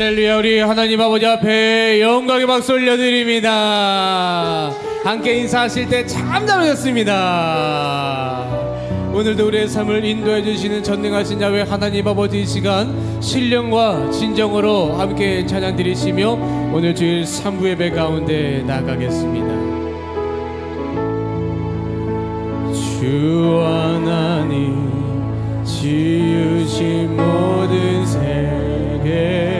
할렐루야 우리 하나님 아버지 앞에 영광의 박수 올려드립니다. 함께 인사하실 때 참 잘하셨습니다. 오늘도 우리의 삶을 인도해 주시는 전능하신 야외 하나님 아버지 이 시간 신령과 진정으로 함께 찬양 드리시며 오늘 주일 3부 예배 가운데 나가겠습니다. 주 하나님 지으신 모든 세계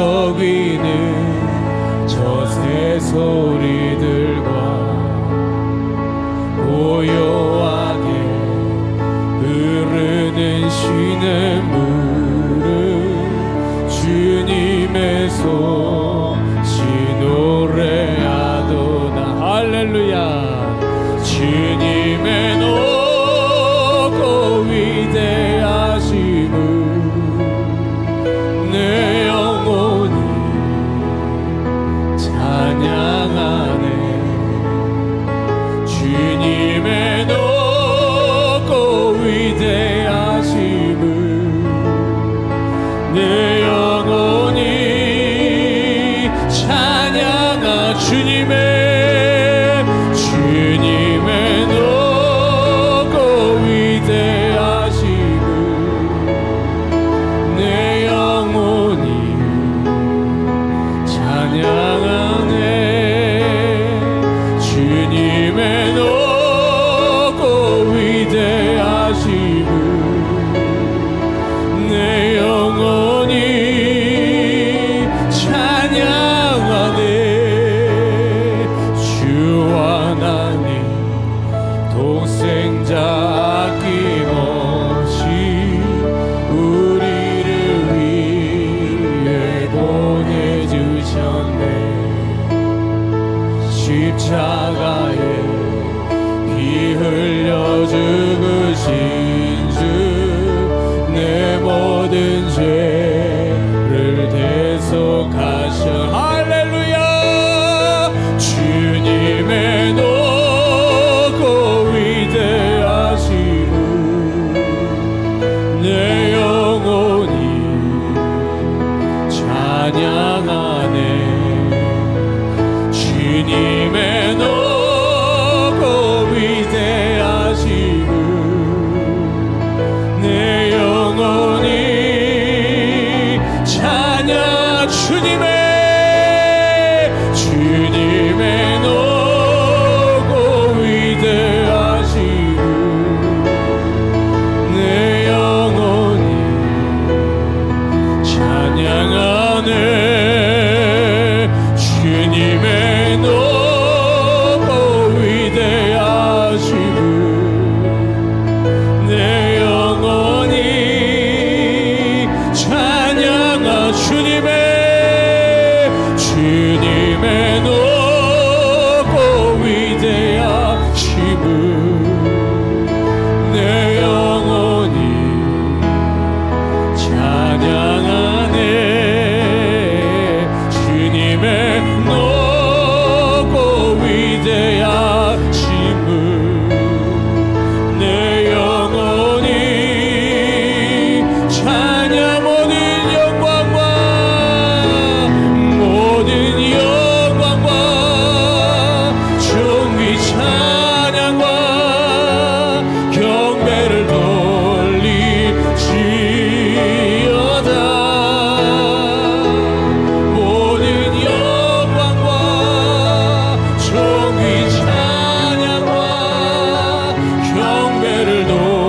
여기는 저 새소리. Senhor.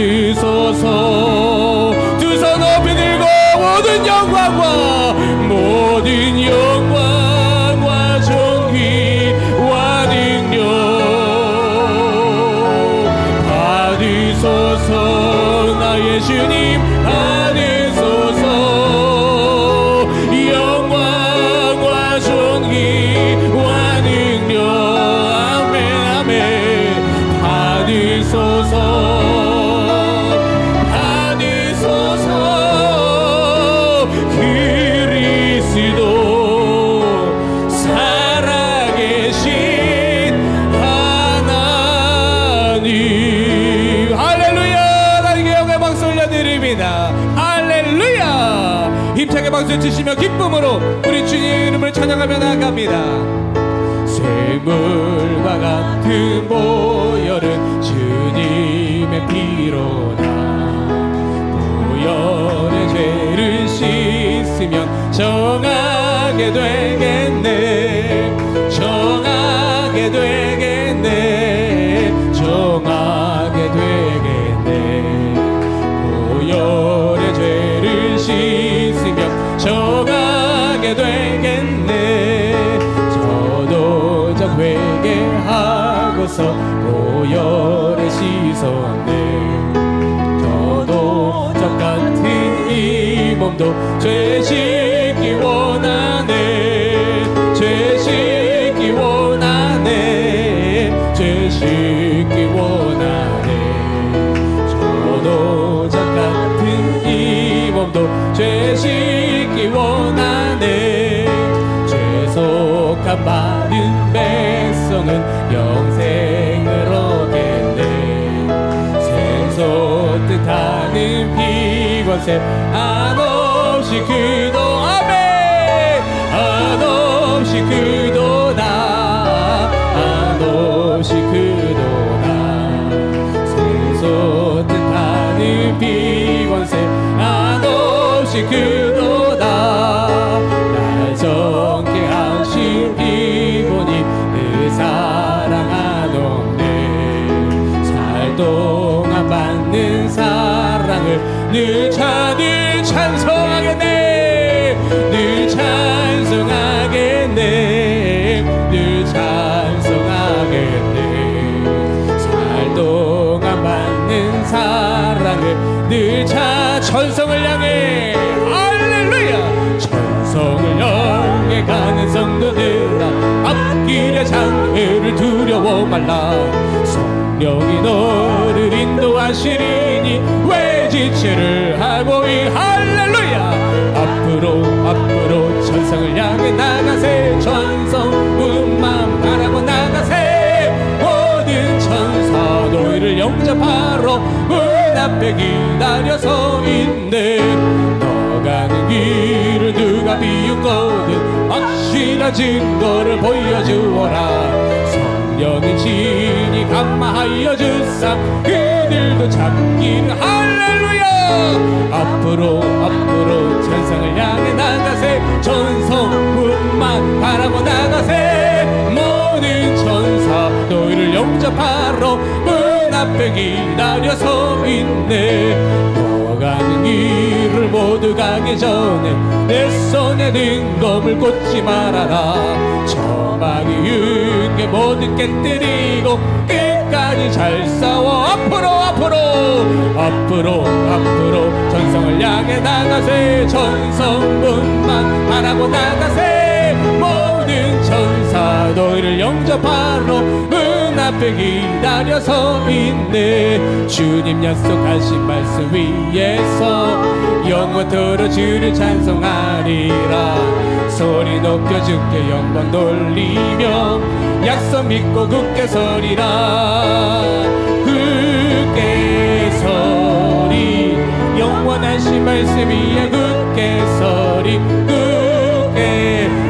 받으소서 두 손 높이 들고 모든 영광과 모든 영광 죄짓기 원하네. 죄짓기 원하네. 죄짓기 원하네. 저노자 같은 이 몸도 죄짓기 원하네. 죄속한 많은 백성은 영생을 얻겠네. 생소 뜻하는 비관세 안오 그도 아멘. 한없이 그도다 한없이 그도다 생소 뜻하는 비관세. 한없이 그도다 날 정케 하신 이분이 그 사랑 한없네 살 동안 받는 사랑을 늘 찬을 말라. 성령이 너를 인도하시리니 왜 지체를 하고 이 할렐루야. 앞으로 앞으로 천성을 향해 나가세. 천성뿐만 바라고 나가세. 모든 천사 너희를 영접하러 문 앞에 기다려서 있네. 너 가는 길을 누가 비웃거든. 확실한 증거를 보여주어라 성령의 진이 감마하여 주사 그들도 찾기를. 할렐루야! 앞으로 앞으로 천상을 향해 나가세. 천성뿐만 바라고 나가세. 모든 천사 너희를 영접하러 문 앞에 기다려 서 있네 너 가는 길을 모두 가기 전에 내 손에 든 검을 꽂지 말아라. 저막이 윤게 모든 깨뜨리고 끝까지 잘 싸워. 앞으로 앞으로 앞으로 앞으로 전성을 향해 나가세. 전성문만 바라고 나가세. 모든 천사 너희를 영접하러 문 앞에 기다려 서 있네. 주님 약속하신 말씀 위에서 영원토록 주를 찬송하리라. 소리 높여 주께 영광 돌리며 약속 믿고 굳게 서리라. 굳게 서리. 영원하신 말씀 위에 굳게 서리. 굳게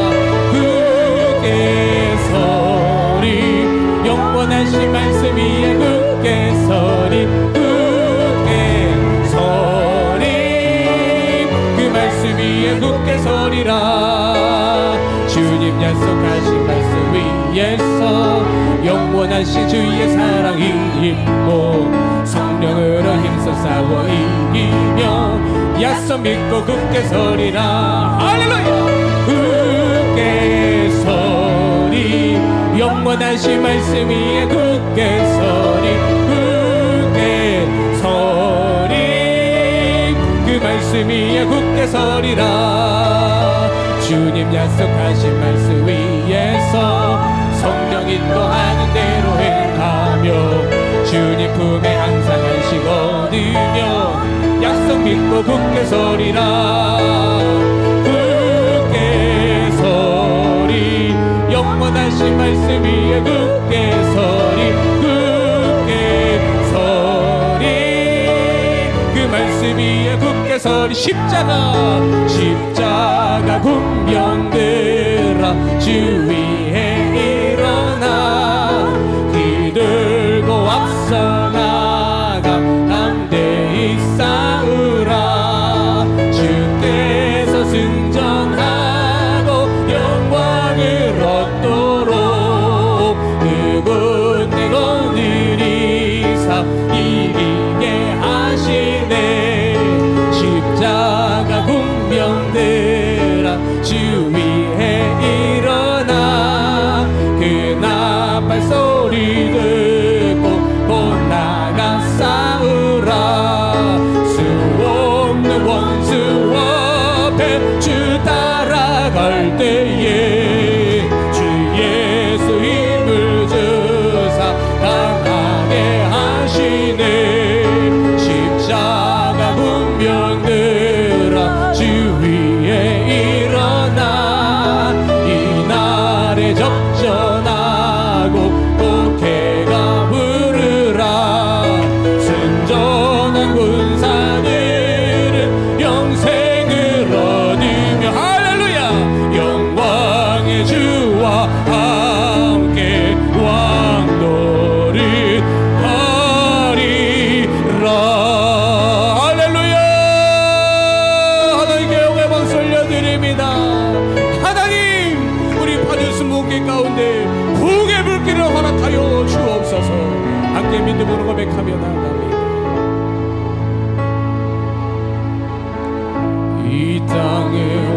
영원하신 주의 사랑이 있고 성령으로 힘써 싸워 이기며 약속 믿고 굳게 서리라. 할렐루야! 굳게 서리. 영원하신 말씀 위에 굳게 서리. 굳게 서리. 그 말씀 위에 굳게 서리라. 주님 약속하신 말씀 위에서 성령 인도하는 얻으며 약속 믿고 굳게 서리라. 굳게 서리. 영원하신 말씀 위에 굳게 서리. 굳게 서리. 그 말씀 위에 굳게 서리. 십자가 십자가 군병들아 주위 땅을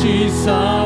She's.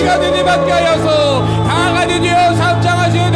시간이 바뀌어서 강하게 되어 삼장하시는